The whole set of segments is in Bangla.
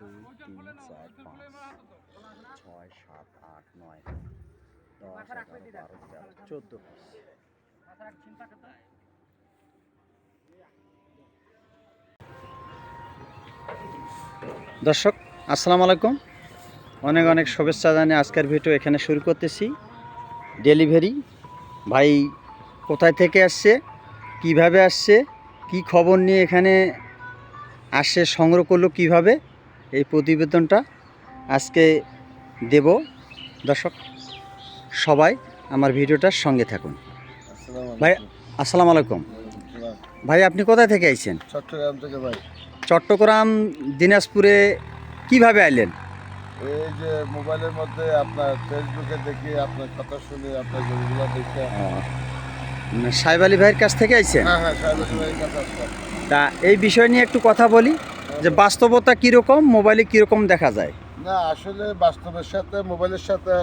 দুই, তিন, চার, পাঁচ, ছয়, সাত, আট, নয়, দশ, এগারো, বারো, তেরো, চোদ্দ দর্শক, আসসালামু আলাইকুম। অনেক অনেক শুভেচ্ছা জানিয়ে আজকের ভিডিও এখানে শুরু করতেছি। ডেলিভারি, ভাই কোথায় থেকে আসছে, কীভাবে আসছে, কি খবর নিয়ে এখানে আসে, সংগ্রহ করল কীভাবে এই প্রতিবেদনটা আজকে দেব। দর্শক সবাই আমার ভিডিওটার সঙ্গে থাকুন। ভাই আসসালামু আলাইকুম। ভাই আপনি কোথায় থেকে আইছেন? চট্টগ্রাম থেকে ভাই। চট্টগ্রাম দিনাজপুরে কীভাবে আইলেন? এই যে মোবাইলের মধ্যে আপনার ফেসবুকে দেখি আপনার কথা শুনে আপনার গরুগুলো দেখে। সাহেব আলী ভাইয়ের কাছ থেকে আইছেন? হ্যাঁ হ্যাঁ ভাইয়ের কাছে তা এই বিষয় নিয়ে একটু কথা বলি। যে বাস্তবতা কীরকম মোবাইলে কীরকম দেখা যায়? না আসলে বাস্তবের সাথে মোবাইলের সাথে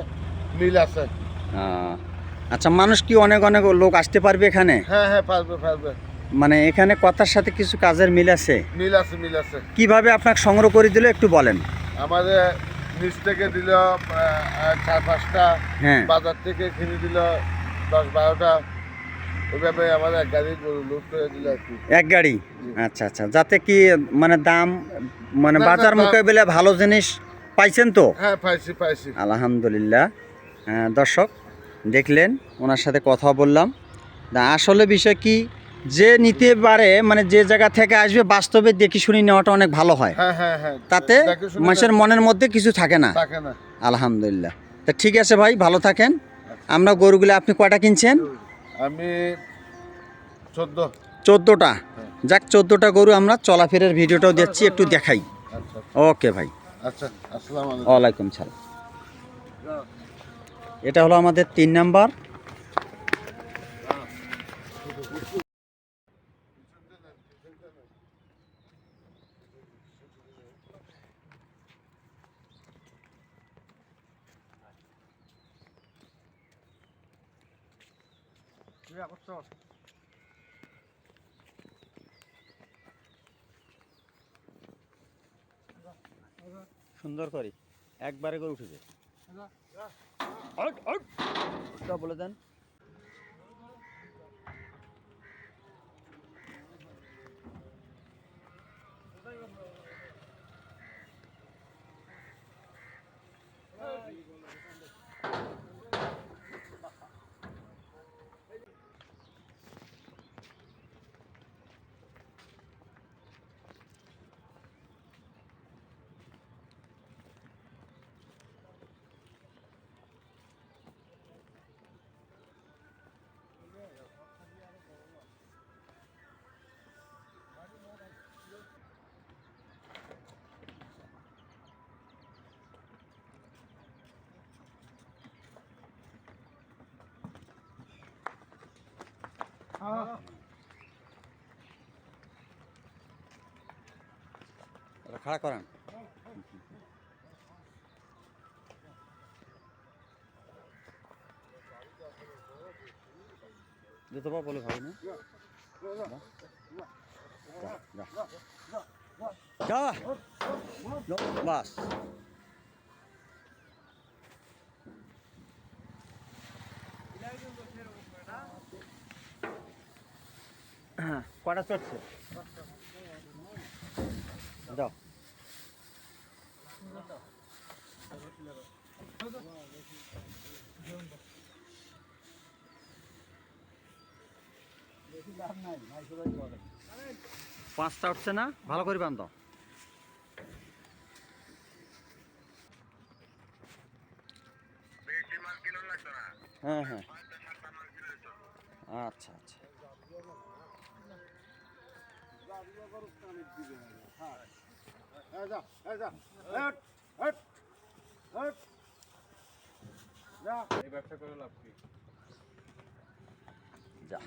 মিল আছে। আচ্ছা মানুষ কি অনেক অনেক লোক আসতে পারবে এখানে? হ্যাঁ হ্যাঁ পারবে পারবে। মানে এখানে কথার সাথে কিছু কাজের মিল আছে? মিল আছে মিল আছে। কীভাবে আপনাকে সংগ্রহ করে দিল একটু বলেন। আমাদের নিচ থেকে দিল চার পাঁচটা হ্যাঁ। বাজার থেকে কিনে দিল দশ বারোটা। ওইভাবে আমাদের এক গাড়ি গরু করে দিল আর কি। এক গাড়ি? আচ্ছা আচ্ছা। যাতে কি মানে দাম মানে বাজার মোকাবেলা ভালো জিনিস পাইছেন তো? হ্যাঁ পাইছি পাইছি। আলহামদুলিল্লাহ। হ্যাঁ, দর্শক দেখলেন ওনার সাথে কথা বললাম। তা আসলে বিষয় কি যে নিতে পারে মানে যে জায়গা থেকে আসবে বাস্তবে দেখে শুনে নেওয়াটা অনেক ভালো হয়। হ্যাঁ হ্যাঁ তাতে মানুষের মনের মধ্যে কিছু থাকে না। থাকে না। আলহামদুলিল্লাহ। তা ঠিক আছে ভাই ভালো থাকেন। আমরা গরুগুলো আপনি কয়টা কিনছেন? আমি চোদ্দ। চোদ্দোটা? যাক চোদ্দটা গরু আমরা চলাফেরার ভিডিওটাও দিচ্ছি একটু দেখাই। আচ্ছা। ওকে ভাই। আচ্ছা আসসালামু আলাইকুম। ওয়ালাইকুম সালাম। এটা হলো আমাদের তিন নাম্বার। সুন্দর করে। একবারে করে উঠেছে। বলে দেন। খাড়া করান। দিতে পারব বলে ভাবি না? বাস। হ্যাঁ কটা চড়ছে? যাও পাঁচটা উঠছে না? ভালো করে বান্ধ হ্যাঁ হ্যাঁ। আচ্ছা আচ্ছা। এই যা, হেট, হেট, হেট। যা। যা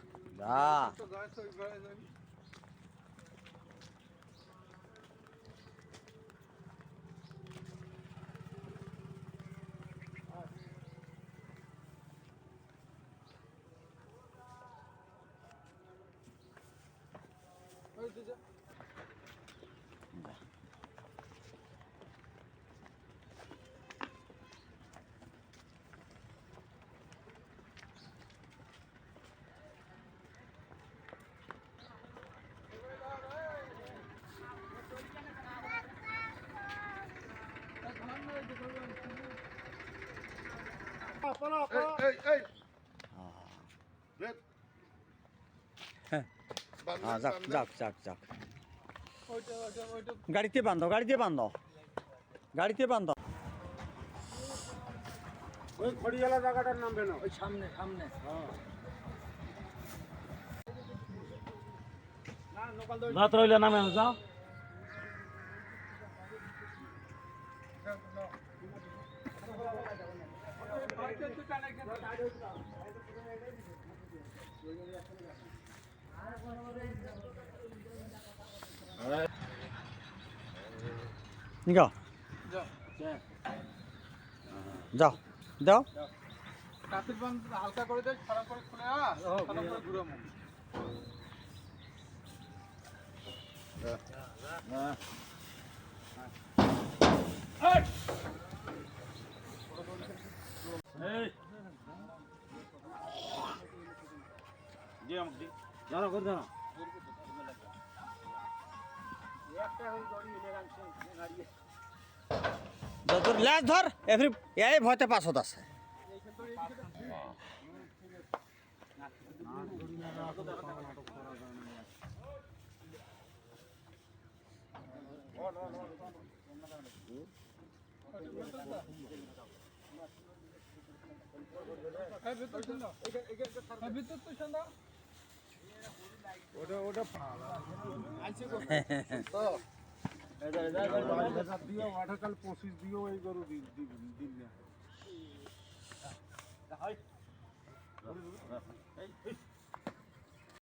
Hey, hey, hey! Ah. Let হ্যাঁ। যাক যাক যাক যাক। গাড়িতে বান্ধো গাড়িতে বান্ধো। গাড়িতে বান্ধো। ওই খড়িয়ালা জায়গাটার নামবে না ওই সামনে সামনে। রাত রইলে নামে যাও। যাও। যাও। দাও হালকা করে দেয় খারাপ করে খুলে করে ঘুরামো এই দি আমাকে দি জানো করে জানো যা তোর ল্যাস ধর এভরি এই ভয়তে আছে হ্যাঁ ভিতর তো শুনলো ওটা ওটা দিও ওয়াটার পঁচিশ দিও এই। গরু দিন দিন না